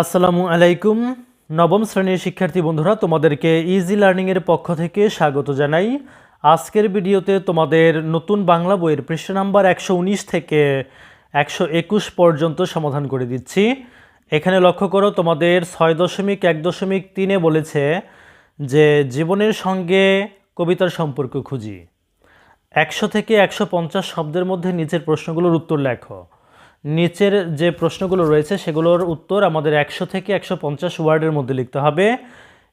আসসালামু আলাইকুম। নবম শ্রেণির শিক্ষার্থী বন্ধুরা, তোমাদেরকে ইজি লার্নিংয়ের পক্ষ থেকে স্বাগত জানাই। আজকের ভিডিওতে তোমাদের নতুন বাংলা বইয়ের পৃষ্ঠা নাম্বার একশো উনিশ থেকে একশো একুশ পর্যন্ত সমাধান করে দিচ্ছি। এখানে লক্ষ্য করো, তোমাদের ছয় দশমিক এক দশমিক তিনে বলেছে যে, জীবনের সঙ্গে কবিতার সম্পর্ক খুঁজি। একশো থেকে একশো পঞ্চাশ শব্দের মধ্যে নিচের প্রশ্নগুলোর উত্তর লেখো। নিচের যে প্রশ্নগুলো রয়েছে, সেগুলোর উত্তর আমাদের একশো থেকে একশো পঞ্চাশ ওয়ার্ডের মধ্যে লিখতে হবে।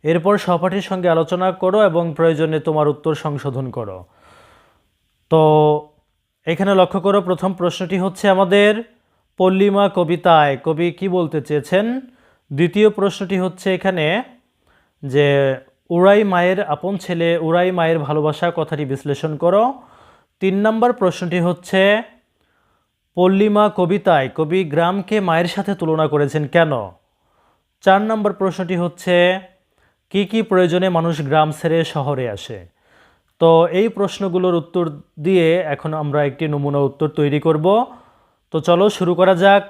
এরপর সহপাঠীর সঙ্গে আলোচনা করো এবং প্রয়োজনে তোমার উত্তর সংশোধন করো। তো এখানে লক্ষ্য করো, প্রথম প্রশ্নটি হচ্ছে আমাদের পল্লিমা কবিতায়, কবি কি বলতে চেয়েছেন? দ্বিতীয় প্রশ্নটি হচ্ছে এখানে যে, উড়াই মায়ের আপন ছেলে, উড়াই মায়ের ভালোবাসা কথাটি বিশ্লেষণ করো। তিন নম্বর প্রশ্নটি হচ্ছে পল্লিমা কবিতায় কবি গ্রামকে মায়ের সাথে তুলনা করেছেন কেন? চার নম্বর প্রশ্নটি হচ্ছে, কি কি প্রয়োজনে মানুষ গ্রাম ছেড়ে শহরে আসে? তো এই প্রশ্নগুলোর উত্তর দিয়ে এখন আমরা একটি নমুনা উত্তর তৈরি করব। তো চলো শুরু করা যাক।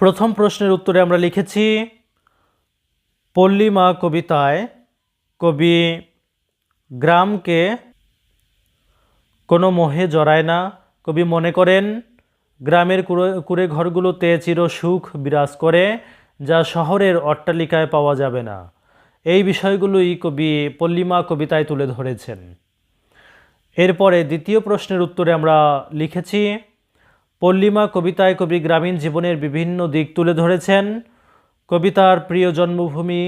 প্রথম প্রশ্নের উত্তরে আমরা লিখেছি, পল্লিমা কবিতায় কবি গ্রামকে কোনো মোহে জড়ায় না কবি মনে করেন, গ্রামের কুড়ে ঘরগুলোতে চির সুখ বিরাজ করে, যা শহরের অট্টালিকায় পাওয়া যাবে না। এই বিষয়গুলোই কবি পল্লিমা কবিতায় তুলে ধরেছেন। এরপরে দ্বিতীয় প্রশ্নের উত্তরে আমরা লিখেছি, পল্লিমা কবিতায় কবি গ্রামীণ জীবনের বিভিন্ন দিক তুলে ধরেছেন। কবিতার প্রিয় জন্মভূমি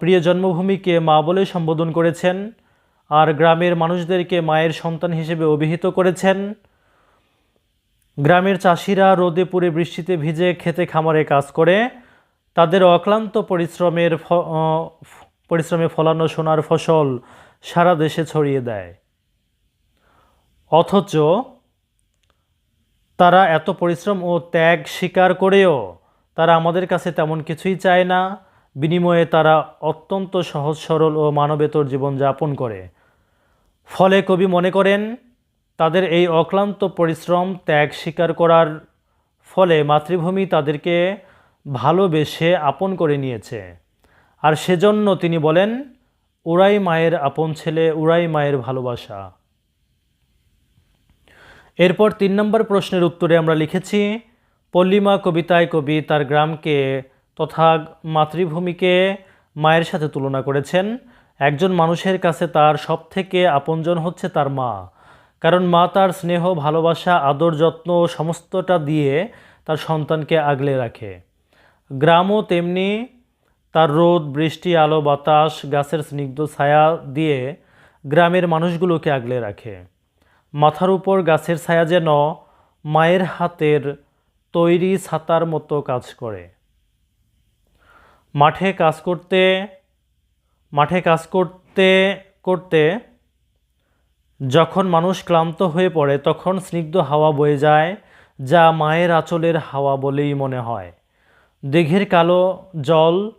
প্রিয় জন্মভূমিকে মা বলে সম্বোধন করেছেন। আর গ্রামের মানুষদেরকে মায়ের সন্তান হিসেবে অভিহিত করেছেন। গ্রামের চাষিরা রোদে পুড়ে বৃষ্টিতে ভিজে খেতে খামারে কাজ করে। তাদের অক্লান্ত পরিশ্রমের পরিশ্রমে ফলানো সোনার ফসল সারা দেশে ছড়িয়ে দেয়। অথচ তারা এত পরিশ্রম ও ত্যাগ স্বীকার করেও তারা আমাদের কাছে তেমন কিছুই চায় না। বিনিময়ে তারা অত্যন্ত সহজ, সরল ও মানবেতর জীবনযাপন করে। ফলে কবি মনে করেন, তাদের এই অক্লান্ত পরিশ্রম ত্যাগ স্বীকার করার ফলে মাতৃভূমি তাদেরকে ভালোবেসে আপন করে নিয়েছে। আর সেজন্য তিনি বলেন, উড়াই মায়ের আপন ছেলে, উড়াই মায়ের ভালোবাসা। এরপর তিন নম্বর প্রশ্নের উত্তরে আমরা লিখেছি, পল্লিমা কবিতায় কবি তার গ্রামকে তথা মাতৃভূমিকে মায়ের সাথে তুলনা করেছেন। একজন মানুষের কাছে তার সবথেকে আপনজন হচ্ছে তার মা। কারণ মা তার স্নেহ, ভালোবাসা, আদর, যত্ন সমস্তটা দিয়ে তার সন্তানকে আগলে রাখে। গ্রামও তেমনি তার রোদ, বৃষ্টি, আলো, বাতাস, গাছের স্নিগ্ধ ছায়া দিয়ে গ্রামের মানুষগুলোকে আগলে রাখে। মাথার উপর গাছের ছায়া যেন মায়ের হাতের তৈরি ছাতার মতো কাজ করে। মাঠে কাজ করতে, মাঠে কাজ করতে করতে যখন মানুষ ক্লান্ত হয়ে পড়ে, তখন স্নিগ্ধ হাওয়া বয়ে যায়, যা মায়ের আঁচলের হাওয়া বলেই মনে হয়। দিঘির কালো জল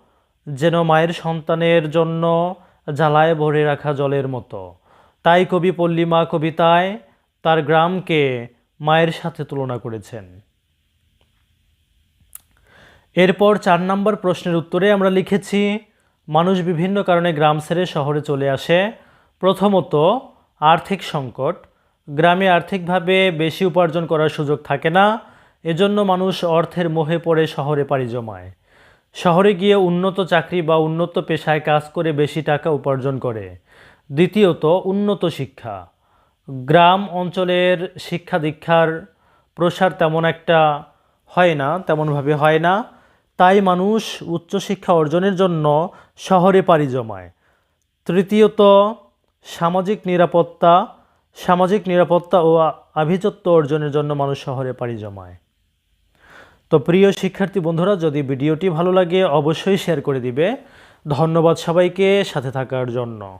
যেন মায়ের সন্তানের জন্য জ্বালায় ভরে রাখা জলের মতো। তাই কবি পল্লিমা কবিতায় তার গ্রামকে মায়ের সাথে তুলনা করেছেন। এরপর চার নম্বর প্রশ্নের উত্তরে আমরা লিখেছি, মানুষ বিভিন্ন কারণে গ্রাম ছেড়ে শহরে চলে আসে। প্রথমত, আর্থিক সংকট। গ্রামে আর্থিকভাবে বেশি উপার্জন করার সুযোগ থাকে না, এজন্য মানুষ অর্থের মোহে পড়ে শহরে পাড়ি জমায়। শহরে গিয়ে উন্নত চাকরি বা উন্নত পেশায় কাজ করে বেশি টাকা উপার্জন করে। দ্বিতীয়ত, উন্নত শিক্ষা। গ্রাম অঞ্চলের শিক্ষা দীক্ষার প্রসার তেমন একটা হয় না, তেমনভাবে হয় না। তাই মানুষ উচ্চশিক্ষা অর্জনের জন্য শহরে পাড়ি জমায়। তৃতীয়ত, সামাজিক নিরাপত্তা সামাজিক নিরাপত্তা ও আভিজাত্য অর্জনের জন্য মানুষ শহরে পাড়ি জমায়। তো প্রিয় শিক্ষার্থী বন্ধুরা, যদি ভিডিওটি ভালো লাগে, অবশ্যই শেয়ার করে দিবে। ধন্যবাদ সবাইকে সাথে থাকার জন্য।